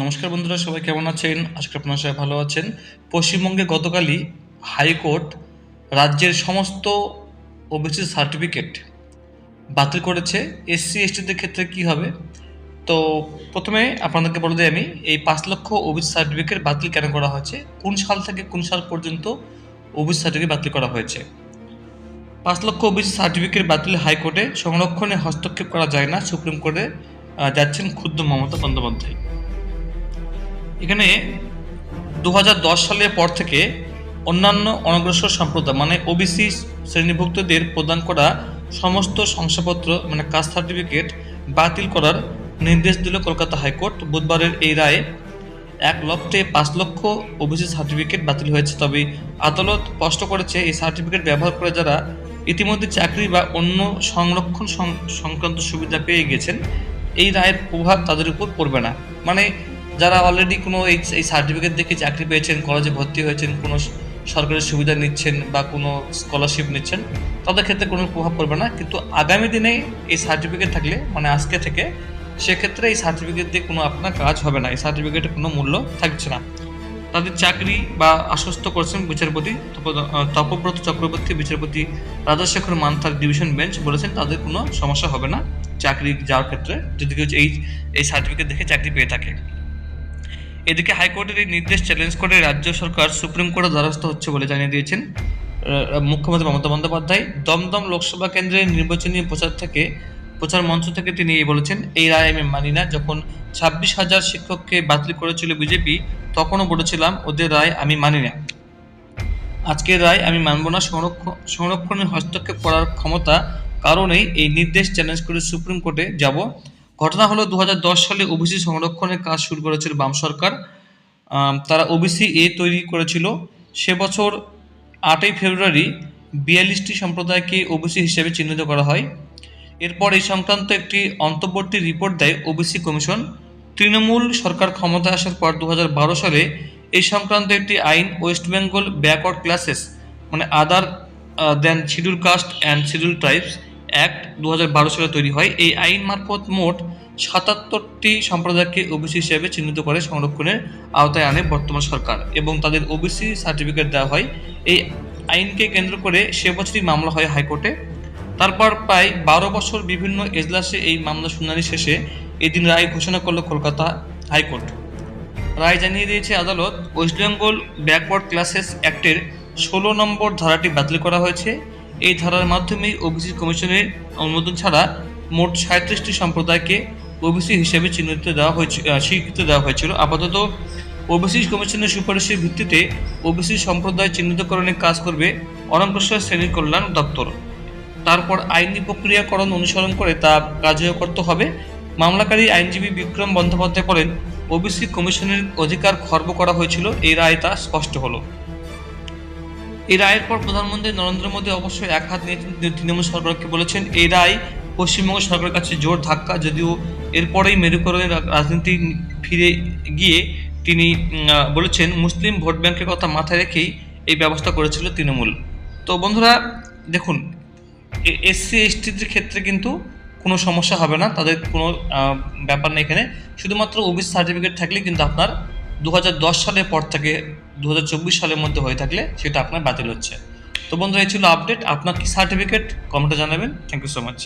নমস্কার বন্ধুরা, সবাই কেমন আছেন? আজকে আপনারা সবাই ভালো আছেন। পশ্চিমবঙ্গে গতকালই হাইকোর্ট রাজ্যের সমস্ত ওবিসি সার্টিফিকেট বাতিল করেছে। এসসি, এসটিদের ক্ষেত্রে কি হবে? তো প্রথমে আপনাদেরকে বলে দিই আমি, এই পাঁচ লক্ষ ওবিসি সার্টিফিকেট বাতিল কেন করা হয়েছে? কোন সাল থেকে কোন সাল পর্যন্ত ওবিসি সার্টিফিকেট বাতিল করা হয়েছে? পাঁচ লক্ষ ওবিসি সার্টিফিকেট বাতিল হাইকোর্টে সংরক্ষণে হস্তক্ষেপ করা যায় না। সুপ্রিম কোর্টে যাচ্ছেন ক্ষুদ্র মমতা বন্দ্যোপাধ্যায়। এখানে দু হাজার দশ সালের পর থেকে অন্যান্য অনগ্রসর সম্প্রদায় মানে ওবিসি শ্রেণীভুক্তদের প্রদান করা সমস্ত শংসাপত্র মানে কাস্ট সার্টিফিকেট বাতিল করার নির্দেশ দিল কলকাতা হাইকোর্ট। বুধবারের এই রায়ে এক লক্ষে পাঁচ লক্ষ ওবিসি সার্টিফিকেট বাতিল হয়েছে। তবে আদালত স্পষ্ট করেছে, এই সার্টিফিকেট ব্যবহার করে যারা ইতিমধ্যে চাকরি বা অন্য সংরক্ষণ সংক্রান্ত সুবিধা পেয়ে গেছেন, এই রায়ের প্রভাব তাদের উপর পড়বে না। মানে যারা অলরেডি কোনো এই এই সার্টিফিকেট দেখে চাকরি পেয়েছেন কলেজে ভর্তি হয়েছেন, কোনো স- সরকারি সুবিধা নিচ্ছেন বা কোনো স্কলারশিপ নিচ্ছেন, তাদের ক্ষেত্রে কোনো প্রভাব পড়বে না। কিন্তু আগামী দিনে এই সার্টিফিকেট থাকলে মানে আজকে থেকে, সেক্ষেত্রে এই সার্টিফিকেট দিয়ে কোনো আপনার কাজ হবে না। এই সার্টিফিকেটের কোনো মূল্য থাকছে না। তাদের চাকরি বা আশ্বস্ত করছেন বিচারপতি তপ- তপব্রত চক্রবর্তী, বিচারপতি রাজাশেখর মান্থার ডিভিশন বেঞ্চ বলেছেন, তাদের কোনো সমস্যা হবে না চাকরি যাওয়ার ক্ষেত্রে। যদি কেউ এই এই সার্টিফিকেট দেখে চাকরি পেয়ে থাকে। এদিকে হাইকোর্টের এই নির্দেশ চ্যালেঞ্জ করে রাজ্য সরকার সুপ্রিম কোর্টের দ্বারস্থ হচ্ছে বলে জানিয়ে দিয়েছেন মুখ্যমন্ত্রী মমতা বন্দ্যোপাধ্যায়। দমদম লোকসভা কেন্দ্রের নির্বাচনী প্রচার থেকে, প্রচার মঞ্চ থেকে তিনি এই বলেছেন, এই রায় আমি মানি না। যখন ছাব্বিশ হাজার শিক্ষককে বাতিল করেছিল বিজেপি, তখনও বলেছিলাম, ওদের রায় আমি মানি না। আজকের রায় আমি মানব না। সংরক্ষণ সংরক্ষণে হস্তক্ষেপ করার ক্ষমতা কারণেই এই নির্দেশ চ্যালেঞ্জ করে সুপ্রিম কোর্টে যাব। ঘটনা হলো দু হাজার দশ সালে ওবিসি সংরক্ষণের কাজ শুরু করেছিল বাম সরকার। তারা ওবিসি এ তৈরি করেছিল। সে বছর আটই ফেব্রুয়ারি বিয়াল্লিশটি সম্প্রদায়কে ওবিসি হিসেবে চিহ্নিত করা হয়। এরপর এই সংক্রান্ত একটি অন্তর্বর্তী রিপোর্ট দেয় ওবিসি কমিশন। তৃণমূল সরকার ক্ষমতায় আসার পর দু হাজার বারো সালে এই সংক্রান্ত একটি আইন ওয়েস্ট বেঙ্গল ব্যাকওয়ার্ড ক্লাসেস মানে other than schedule caste and schedule tribes act দু হাজার বারো সালে তৈরি হয়। এই আইন মারফত মোট সাতাত্তরটি সম্প্রদায়কে ওবিসি হিসেবে চিহ্নিত করে সংরক্ষণের আওতায় আনে বর্তমান সরকার এবং তাদের ওবিসি সার্টিফিকেট দেওয়া হয়। এই আইনকে কেন্দ্র করে সে বছরই মামলা হয় হাইকোর্টে। তারপর প্রায় বারো বছর বিভিন্ন এজলাসে এই মামলা শুনানি শেষে এদিন রায় ঘোষণা করল কলকাতা হাইকোর্ট। রায় জানিয়ে দিয়েছে আদালত, ওয়েস্ট বেঙ্গল ব্যাকওয়ার্ড ক্লাসেস অ্যাক্টের ষোলো নম্বর ধারাটি বাতিল করা হয়েছে। এই ধারার মাধ্যমেই ওবিসি কমিশনের অনুমোদন ছাড়া মোট সাঁত্রিশটি সম্প্রদায়কে ওবিসি হিসেবে চিহ্নিত দেওয়া হয়েছিল স্বীকৃতি দেওয়া হয়েছিল। আপাতত ওবিসি কমিশনের সুপারিশের ভিত্তিতে ওবিসি সম্প্রদায় চিহ্নিতকরণে কাজ করবে অনগ্রসর শ্রেণির কল্যাণ দপ্তর। তারপর আইনি প্রক্রিয়াকরণ অনুসরণ করে তা কার্যকর করতে হবে। মামলাকারী আইনজীবী বিক্রম বন্দ্যোপাধ্যায় বলেন ওবিসি কমিশনের অধিকার খর্ব করা হয়েছিল। এই রায় তা স্পষ্ট হলো। এই রায়ের পর প্রধানমন্ত্রী নরেন্দ্র মোদী অবশ্যই এক হাত নিয়ে তৃণমূল সরকারকে বলেছেন, এই রায় পশ্চিমবঙ্গ সরকারের কাছে জোর ধাক্কা, যদিও এরপরেই মেরুকরণের রাজনীতি ফিরে গিয়ে তিনি বলেছেন, মুসলিম ভোট ব্যাংকের কথা মাথায় রেখেই এই ব্যবস্থা করেছিল তৃণমূল। তো বন্ধুরা, দেখুন এসসি এসটিদের ক্ষেত্রে কিন্তু কোনো সমস্যা হবে না, তাদের কোনো ব্যাপার নেই এখানে। শুধুমাত্র ওবিসি সার্টিফিকেট থাকলে কিন্তু আপনার দু হাজার দশ সালের পর থেকে দু হাজার চব্বিশ সালের মধ্যে হয়ে থাকলে সেটা আপনার বাতিল হচ্ছে। তো বন্ধুরা, এই ছিল আপডেট। আপনার কি সার্টিফিকেট, কমেন্টে জানাবেন। Thank you so much